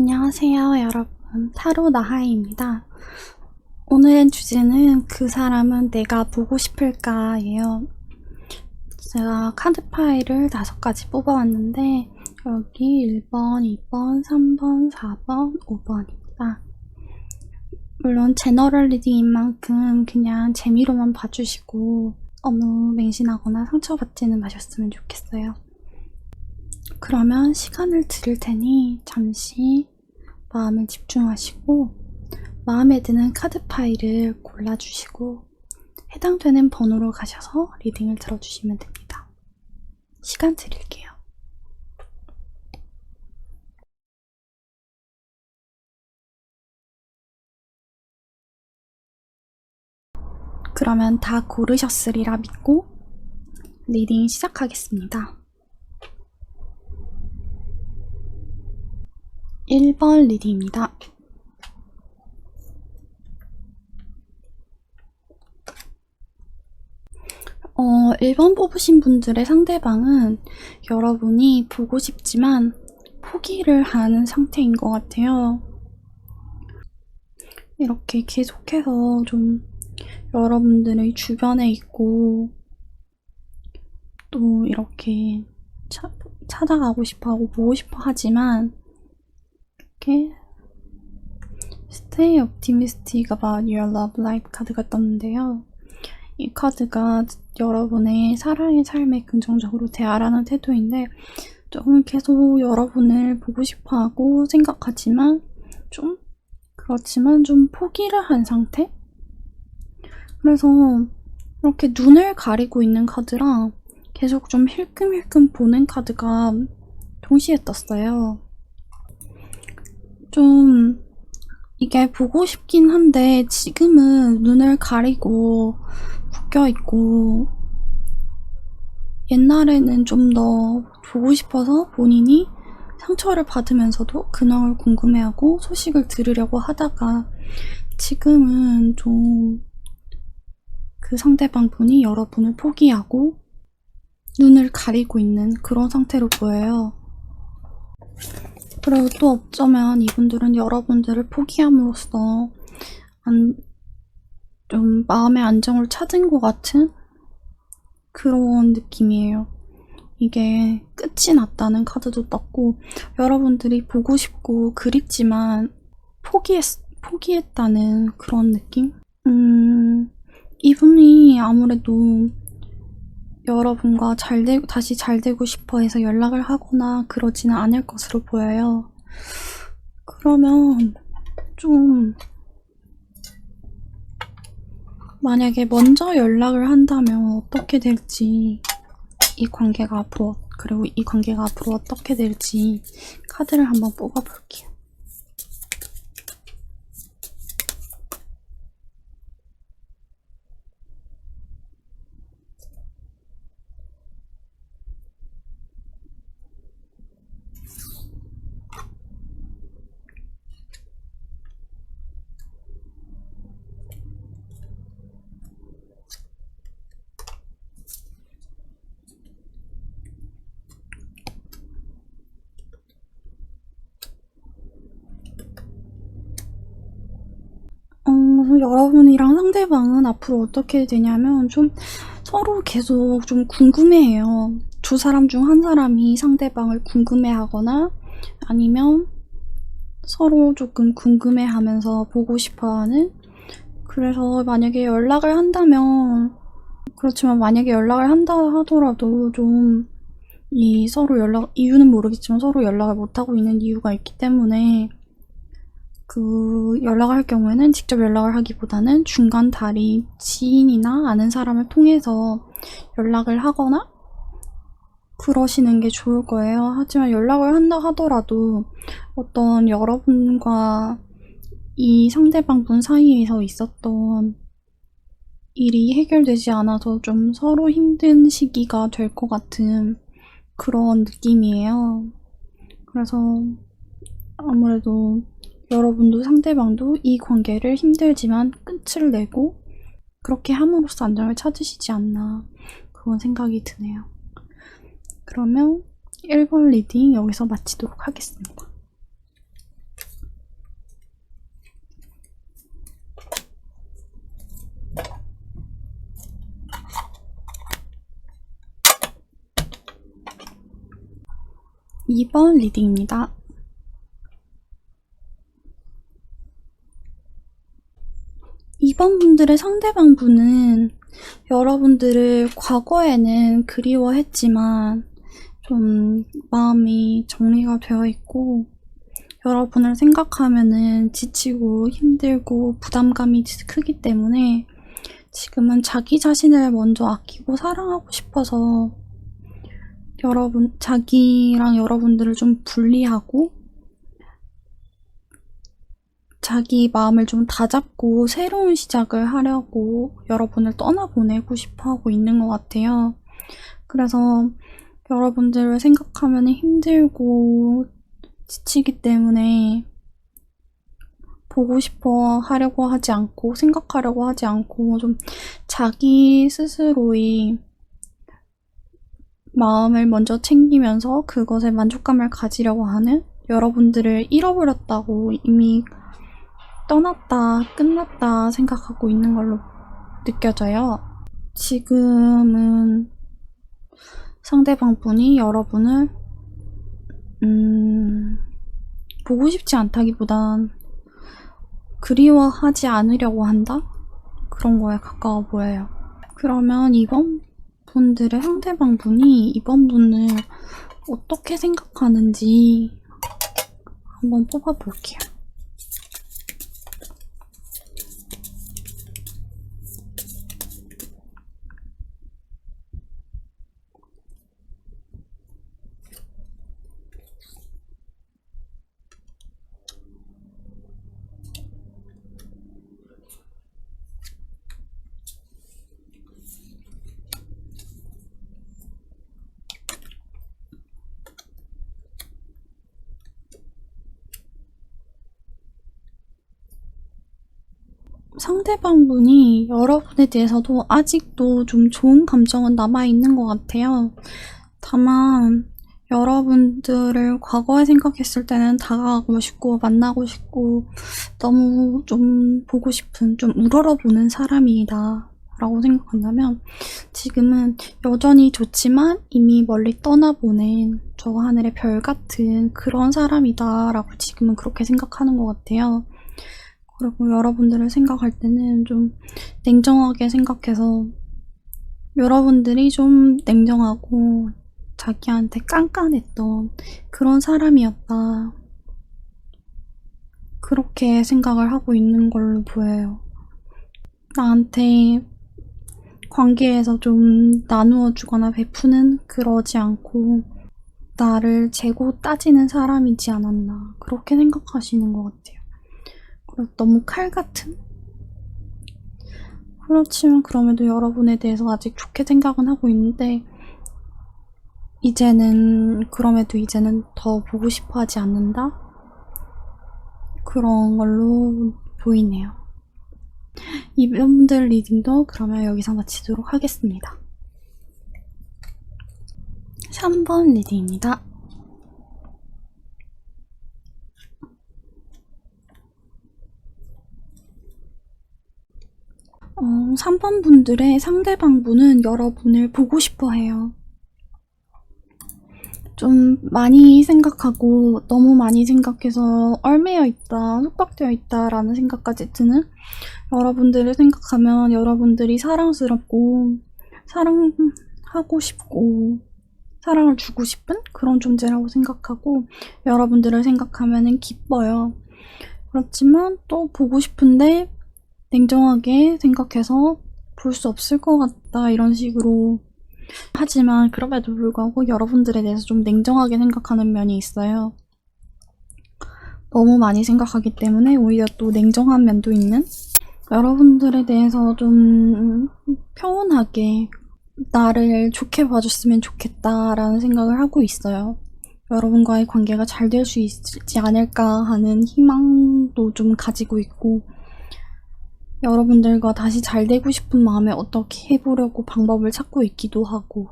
안녕하세요, 여러분. 타로 나하이입니다. 오늘의 주제는 그 사람은 내가 보고 싶을까 예요. 제가 카드 파일을 다섯 가지 뽑아왔는데 여기 1번, 2번, 3번, 4번, 5번입니다. 물론 제너럴 리딩인 만큼 그냥 재미로만 봐주시고 너무 맹신하거나 상처받지는 마셨으면 좋겠어요. 그러면 시간을 드릴 테니 잠시 마음을 집중하시고 마음에 드는 카드 파일을 골라주시고 해당되는 번호로 가셔서 리딩을 들어주시면 됩니다. 시간 드릴게요. 그러면 다 고르셨으리라 믿고 리딩 시작하겠습니다. 1번 리딩입니다. 어, 1번 뽑으신 분들의 상대방은 여러분이 보고 싶지만 포기를 하는 상태인 것 같아요. 이렇게 계속해서 좀 여러분들의 주변에 있고 또 이렇게 차- 찾아가고 싶어 하고 보고 싶어 하지만 이렇게 Stay optimistic about your love life 카드가 떴는데요. 이 카드가 여러분의 사랑의 삶에 긍정적으로 대하라는 태도인데 조금 계속 여러분을 보고 싶어 하고 생각하지만 좀 그렇지만 좀 포기를 한 상태? 그래서 이렇게 눈을 가리고 있는 카드랑 계속 좀 힐끔힐끔 보는 카드가 동시에 떴어요. 좀 이게 보고 싶긴 한데 지금은 눈을 가리고 묶여 있고 옛날에는 좀 더 보고 싶어서 본인이 상처를 받으면서도 근황을 궁금해하고 소식을 들으려고 하다가 지금은 좀 그 상대방 분이 여러분을 포기하고 눈을 가리고 있는 그런 상태로 보여요. 그리고 또 어쩌면 이분들은 여러분들을 포기함으로써 안, 좀 마음의 안정을 찾은 것 같은 그런 느낌이에요. 이게 끝이 났다는 카드도 떴고 여러분들이 보고 싶고 그립지만 포기했, 포기했다는 그런 느낌? 음, 이분이 아무래도 여러분과 잘 되고, 다시 잘 되고 싶어 해서 연락을 하거나 그러지는 않을 것으로 보여요. 그러면 좀 만약에 먼저 연락을 한다면 어떻게 될지 이 관계가 앞으로 그리고 이 관계가 앞으로 어떻게 될지 카드를 한번 뽑아볼게요. 어, 여러분이랑 상대방은 앞으로 어떻게 되냐면 좀 서로 계속 좀 궁금해해요. 두 사람 중 한 사람이 상대방을 궁금해하거나 아니면 서로 조금 궁금해하면서 보고 싶어하는 그래서 만약에 연락을 한다면 그렇지만 만약에 연락을 한다 하더라도 좀 이 서로 연락 이유는 모르겠지만 서로 연락을 못 하고 있는 이유가 있기 때문에 그 연락을 할 경우에는 직접 연락을 하기보다는 중간 다리 지인이나 아는 사람을 통해서 연락을 하거나 그러시는 게 좋을 거예요. 하지만 연락을 한다 하더라도 어떤 여러분과 이 상대방 분 사이에서 있었던 일이 해결되지 않아서 좀 서로 힘든 시기가 될 것 같은 그런 느낌이에요. 그래서 아무래도 여러분도 상대방도 이 관계를 힘들지만 끝을 내고 그렇게 함으로써 안정을 찾으시지 않나 그런 생각이 드네요. 그러면 1번 리딩 여기서 마치도록 하겠습니다. 2번 리딩입니다. 이번 분들의 상대방 분은 여러분들을 과거에는 그리워했지만 좀 마음이 정리가 되어 있고 여러분을 생각하면은 지치고 힘들고 부담감이 크기 때문에 지금은 자기 자신을 먼저 아끼고 사랑하고 싶어서 여러분, 자기랑 여러분들을 좀 분리하고 자기 마음을 좀 다잡고 새로운 시작을 하려고 여러분을 떠나보내고 싶어 하고 있는 것 같아요. 그래서 여러분들을 생각하면 힘들고 지치기 때문에 보고 싶어 하려고 하지 않고 생각하려고 하지 않고 좀 자기 스스로의 마음을 먼저 챙기면서 그것에 만족감을 가지려고 하는 여러분들을 잃어버렸다고 이미 떠났다, 끝났다 생각하고 있는 걸로 느껴져요. 지금은 상대방 분이 여러분을, 음, 보고 싶지 않다기보단 그리워하지 않으려고 한다? 그런 거에 가까워 보여요. 그러면 이번 분들의 상대방 분이 이번 분을 어떻게 생각하는지 한번 뽑아볼게요. 상대방 분이 여러분에 대해서도 아직도 좀 좋은 감정은 남아있는 것 같아요. 다만, 여러분들을 과거에 생각했을 때는 다가가고 싶고, 만나고 싶고, 너무 좀 보고 싶은, 좀 우러러보는 사람이다. 라고 생각한다면, 지금은 여전히 좋지만 이미 멀리 떠나보낸 저 하늘의 별 같은 그런 사람이다. 라고 지금은 그렇게 생각하는 것 같아요. 그리고 여러분들을 생각할 때는 좀 냉정하게 생각해서 여러분들이 좀 냉정하고 자기한테 깐깐했던 그런 사람이었다. 그렇게 생각을 하고 있는 걸로 보여요. 나한테 관계에서 좀 나누어 주거나 베푸는 그러지 않고 나를 재고 따지는 사람이지 않았나. 그렇게 생각하시는 것 같아요. 너무 칼 같은? 그렇지만 그럼에도 여러분에 대해서 아직 좋게 생각은 하고 있는데 이제는 그럼에도 이제는 더 보고 싶어 하지 않는다? 그런 걸로 보이네요. 이분들 리딩도 그러면 여기서 마치도록 하겠습니다. 3번 리딩입니다. 어, 3번 분들의 상대방 분은 여러분을 보고 싶어 해요. 좀 많이 생각하고 너무 많이 생각해서 얼매여 있다, 속박되어 있다라는 생각까지 드는 여러분들을 생각하면 여러분들이 사랑스럽고 사랑하고 싶고 사랑을 주고 싶은 그런 존재라고 생각하고 여러분들을 생각하면 기뻐요. 그렇지만 또 보고 싶은데 냉정하게 생각해서 볼 수 없을 것 같다 이런 식으로 하지만 그럼에도 불구하고 여러분들에 대해서 좀 냉정하게 생각하는 면이 있어요. 너무 많이 생각하기 때문에 오히려 또 냉정한 면도 있는 여러분들에 대해서 좀 평온하게 나를 좋게 봐줬으면 좋겠다라는 생각을 하고 있어요. 여러분과의 관계가 잘 될 수 있지 않을까 하는 희망도 좀 가지고 있고 여러분들과 다시 잘 되고 싶은 마음에 어떻게 해보려고 방법을 찾고 있기도 하고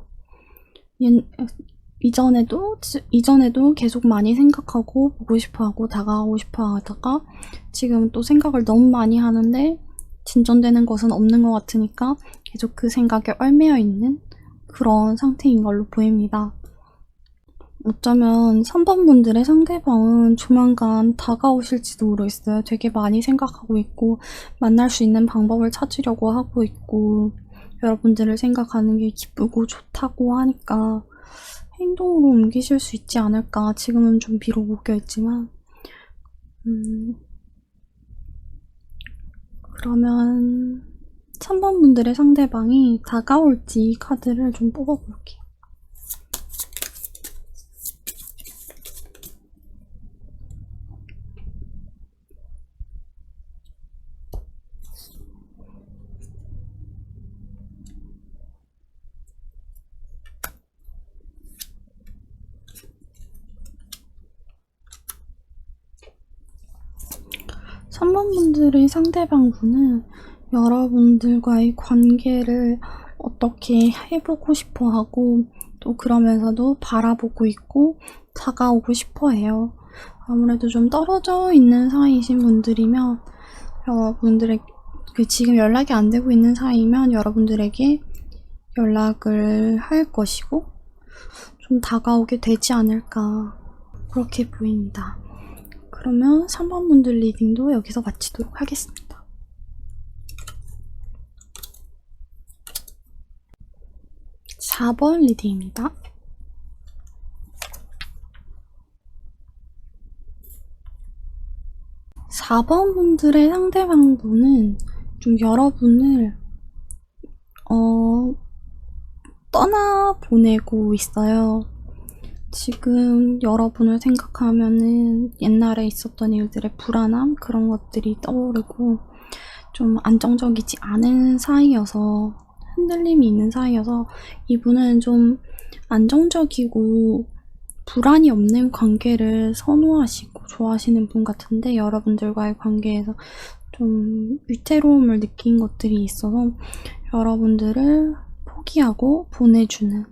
이전에도 이전에도 계속 많이 생각하고 보고 싶어하고 다가가고 싶어하다가 지금 또 생각을 너무 많이 하는데 진전되는 것은 없는 것 같으니까 계속 그 생각에 얽매여 있는 그런 상태인 걸로 보입니다. 어쩌면 3번 분들의 상대방은 조만간 다가오실지도 모르겠어요. 되게 많이 생각하고 있고, 만날 수 있는 방법을 찾으려고 하고 있고, 여러분들을 생각하는 게 기쁘고 좋다고 하니까 행동으로 옮기실 수 있지 않을까. 지금은 좀 비록 묶여있지만. 음, 그러면 3번 분들의 상대방이 다가올지 카드를 좀 뽑아볼게요. 삼번 분들의 상대방 분은 여러분들과의 관계를 어떻게 해보고 싶어 하고 또 그러면서도 바라보고 있고 다가오고 싶어 해요. 아무래도 좀 떨어져 있는 사이이신 분들이면 여러분들의 그 지금 연락이 안 되고 있는 사이면 여러분들에게 연락을 할 것이고 좀 다가오게 되지 않을까 그렇게 보입니다. 그러면 3번 분들 리딩도 여기서 마치도록 하겠습니다. 사번 리딩입니다. 사번 분들의 상대방분은 좀 여러분을 어, 떠나보내고 있어요. 지금 여러분을 생각하면은 옛날에 있었던 일들의 불안함 그런 것들이 떠오르고 좀 안정적이지 않은 사이여서 흔들림이 있는 사이여서 이분은 좀 안정적이고 불안이 없는 관계를 선호하시고 좋아하시는 분 같은데 여러분들과의 관계에서 좀 위태로움을 느낀 것들이 있어서 여러분들을 포기하고 보내주는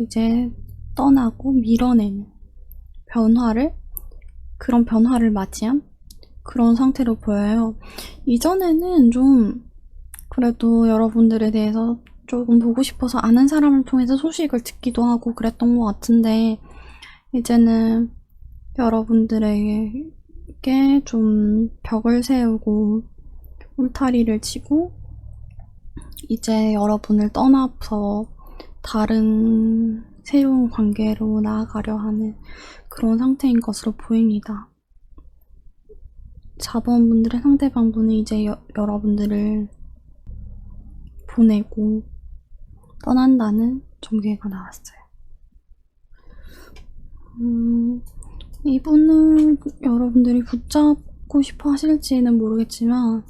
이제 떠나고 밀어내는 변화를 그런 변화를 맞이한 그런 상태로 보여요. 이전에는 좀 그래도 여러분들에 대해서 조금 보고 싶어서 아는 사람을 통해서 소식을 듣기도 하고 그랬던 것 같은데 이제는 여러분들에게 좀 벽을 세우고 울타리를 치고 이제 여러분을 떠나서 다른 새로운 관계로 나아가려 하는 그런 상태인 것으로 보입니다. 4번 분들의 상대방분은 이제 여, 여러분들을 보내고 떠난다는 전개가 나왔어요. 음, 이분을 여러분들이 붙잡고 싶어 하실지는 모르겠지만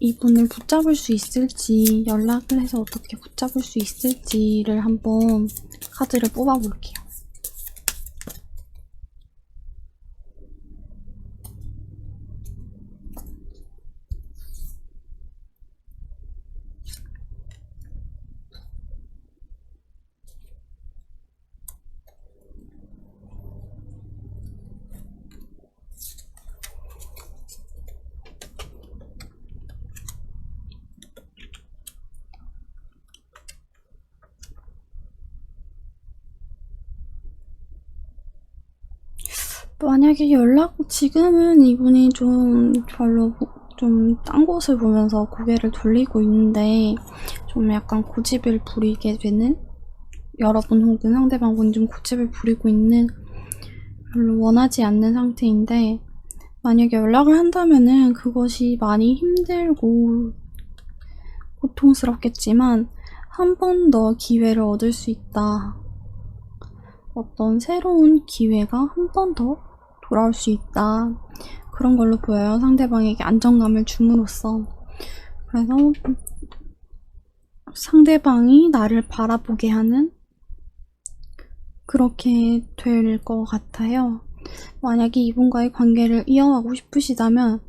이분을 붙잡을 수 있을지 연락을 해서 어떻게 붙잡을 수 있을지를 한번 카드를 뽑아볼게요. 만약에 연락, 지금은 이분이 좀 별로 좀 딴 곳을 보면서 고개를 돌리고 있는데 좀 약간 고집을 부리게 되는 여러분 혹은 상대방분이 좀 고집을 부리고 있는 별로 원하지 않는 상태인데 만약에 연락을 한다면은 그것이 많이 힘들고 고통스럽겠지만 한 번 더 기회를 얻을 수 있다. 어떤 새로운 기회가 한 번 더 돌아올 수 있다. 그런 걸로 보여요. 상대방에게 안정감을 줌으로써. 그래서 상대방이 나를 바라보게 하는 그렇게 될 것 같아요. 만약에 이분과의 관계를 이어가고 싶으시다면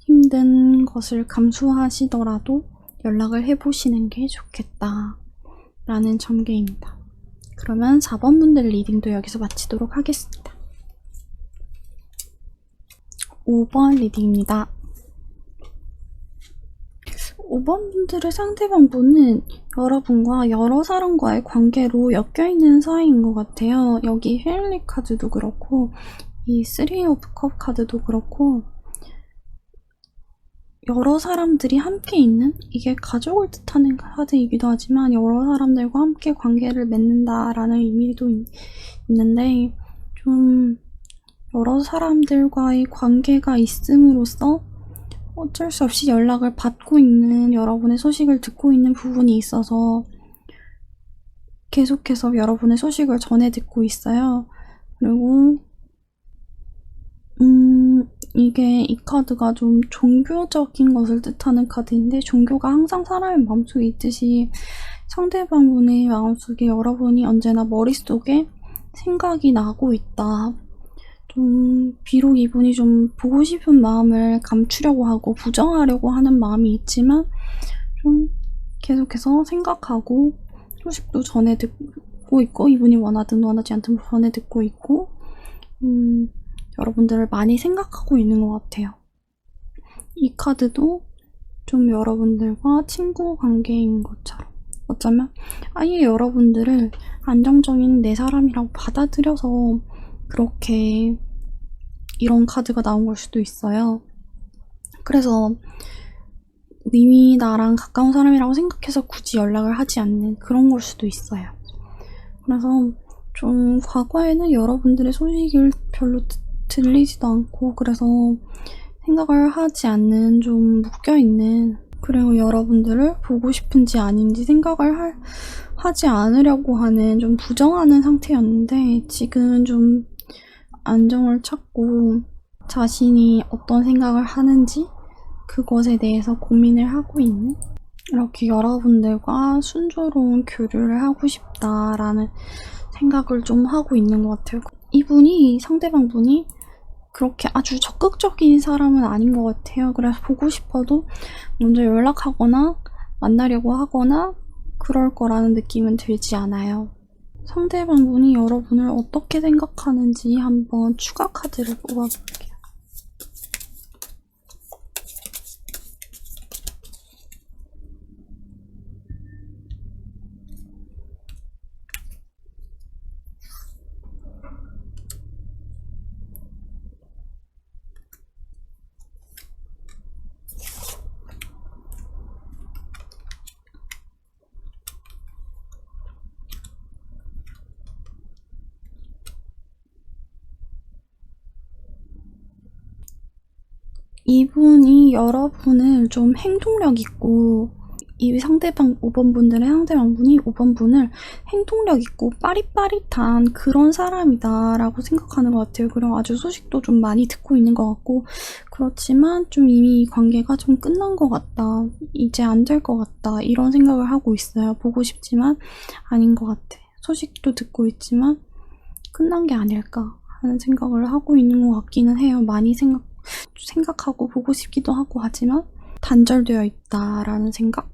힘든 것을 감수하시더라도 연락을 해보시는 게 좋겠다. 라는 전개입니다. 그러면 4번 분들 리딩도 여기서 마치도록 하겠습니다. 5번 리딩입니다. 5번 분들의 상대방 분은 여러분과 여러 사람과의 관계로 엮여있는 사이인 것 같아요. 여기 헤일리 카드도 그렇고, 이 쓰리 오브 컵 카드도 그렇고, 여러 사람들이 함께 있는 이게 가족을 뜻하는 카드이기도 하지만 여러 사람들과 함께 관계를 맺는다라는 의미도 있, 있는데 좀 여러 사람들과의 관계가 있음으로써 어쩔 수 없이 연락을 받고 있는 여러분의 소식을 듣고 있는 부분이 있어서 계속해서 여러분의 소식을 전해 듣고 있어요. 그리고 음, 이게 이 카드가 좀 종교적인 것을 뜻하는 카드인데 종교가 항상 사람의 마음속에 있듯이 상대방분의 마음속에 여러분이 언제나 머릿속에 생각이 나고 있다. 좀 비록 이분이 좀 보고 싶은 마음을 감추려고 하고 부정하려고 하는 마음이 있지만 좀 계속해서 생각하고 소식도 전해 듣고 있고 이분이 원하든 원하지 않든 전해 듣고 있고 음, 여러분들을 많이 생각하고 있는 것 같아요. 이 카드도 좀 여러분들과 친구 관계인 것처럼 어쩌면 아예 여러분들을 안정적인 내 사람이라고 받아들여서 그렇게 이런 카드가 나온 걸 수도 있어요. 그래서 이미 나랑 가까운 사람이라고 생각해서 굳이 연락을 하지 않는 그런 걸 수도 있어요. 그래서 좀 과거에는 여러분들의 소식을 별로 듣, 들리지도 않고 그래서 생각을 하지 않는 좀 묶여있는 그리고 여러분들을 보고 싶은지 아닌지 생각을 할, 하지 않으려고 하는 좀 부정하는 상태였는데 지금은 좀 안정을 찾고 자신이 어떤 생각을 하는지 그것에 대해서 고민을 하고 있는 이렇게 여러분들과 순조로운 교류를 하고 싶다라는 생각을 좀 하고 있는 것 같아요. 이분이 상대방 분이 그렇게 아주 적극적인 사람은 아닌 것 같아요. 그래서 보고 싶어도 먼저 연락하거나 만나려고 하거나 그럴 거라는 느낌은 들지 않아요. 상대방 분이 여러분을 어떻게 생각하는지 한번 추가 카드를 뽑아볼게요. 이분이 여러분을 좀 행동력 있고 이 상대방 5번 분들의 상대방 분이 5번 분을 행동력 있고 빠릿빠릿한 그런 사람이다라고 생각하는 것 같아요. 그리고 아주 소식도 좀 많이 듣고 있는 것 같고 그렇지만 좀 이미 이 관계가 좀 끝난 것 같다. 이제 안 될 것 같다. 이런 생각을 하고 있어요. 보고 싶지만 아닌 것 같아. 소식도 듣고 있지만 끝난 게 아닐까 하는 생각을 하고 있는 것 같기는 해요. 많이 생각 생각하고 보고 싶기도 하고 하지만 단절되어 있다라는 생각?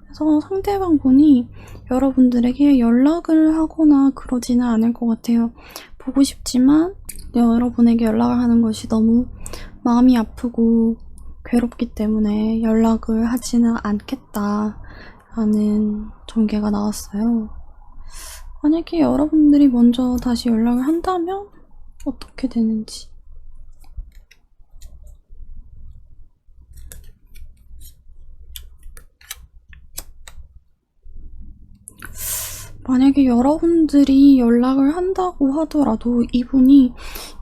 그래서 상대방 분이 여러분들에게 연락을 하거나 그러지는 않을 것 같아요. 보고 싶지만 여러분에게 연락을 하는 것이 너무 마음이 아프고 괴롭기 때문에 연락을 하지는 않겠다라는 전개가 나왔어요. 만약에 여러분들이 먼저 다시 연락을 한다면 어떻게 되는지. 만약에 여러분들이 연락을 한다고 하더라도 이분이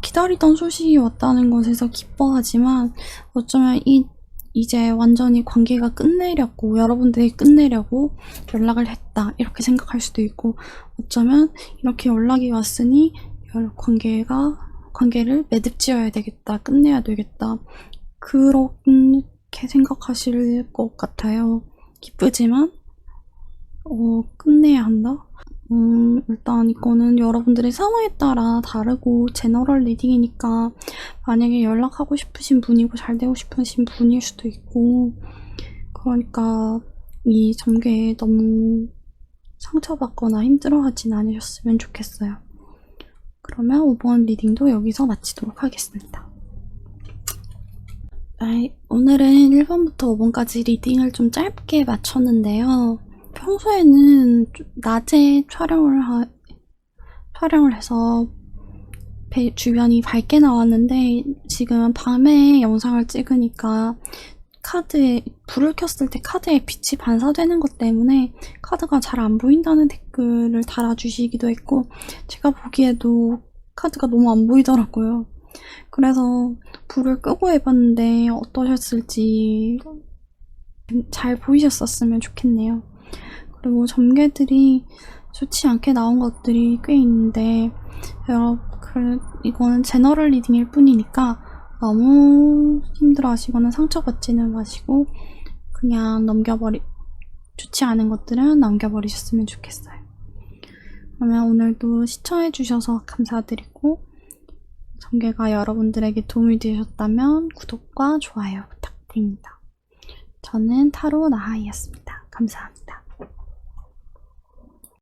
기다리던 소식이 왔다는 것에서 기뻐하지만 어쩌면 이 이제 완전히 관계가 끝내려고 여러분들이 끝내려고 연락을 했다 이렇게 생각할 수도 있고 어쩌면 이렇게 연락이 왔으니 관계가 관계를 매듭지어야 되겠다 끝내야 되겠다 그렇게 생각하실 것 같아요. 기쁘지만 어 끝내야 한다 음, 일단 이거는 여러분들의 상황에 따라 다르고 제너럴 리딩이니까 만약에 연락하고 싶으신 분이고 잘 되고 싶으신 분일 수도 있고 그러니까 이 전개에 너무 상처받거나 힘들어하진 않으셨으면 좋겠어요. 그러면 5번 리딩도 여기서 마치도록 하겠습니다. 아이, 오늘은 1번부터 5번까지 리딩을 좀 짧게 마쳤는데요. 평소에는 좀 낮에 촬영을 하, 촬영을 해서 배- 주변이 밝게 나왔는데 지금 밤에 영상을 찍으니까 카드에 불을 켰을 때 카드에 빛이 반사되는 것 때문에 카드가 잘 안 보인다는 댓글을 달아주시기도 했고 제가 보기에도 카드가 너무 안 보이더라고요. 그래서 불을 끄고 해봤는데 어떠셨을지 잘 보이셨었으면 좋겠네요. 그리고 점괘들이 좋지 않게 나온 것들이 꽤 있는데 여러분 그 이거는 제너럴 리딩일 뿐이니까 너무 힘들어 하시거나 상처받지는 마시고 그냥 넘겨버리 좋지 않은 것들은 넘겨버리셨으면 좋겠어요. 그러면 오늘도 시청해 주셔서 감사드리고 전개가 여러분들에게 도움이 되셨다면 구독과 좋아요 부탁드립니다. 저는 타로 나하이였습니다. 감사합니다.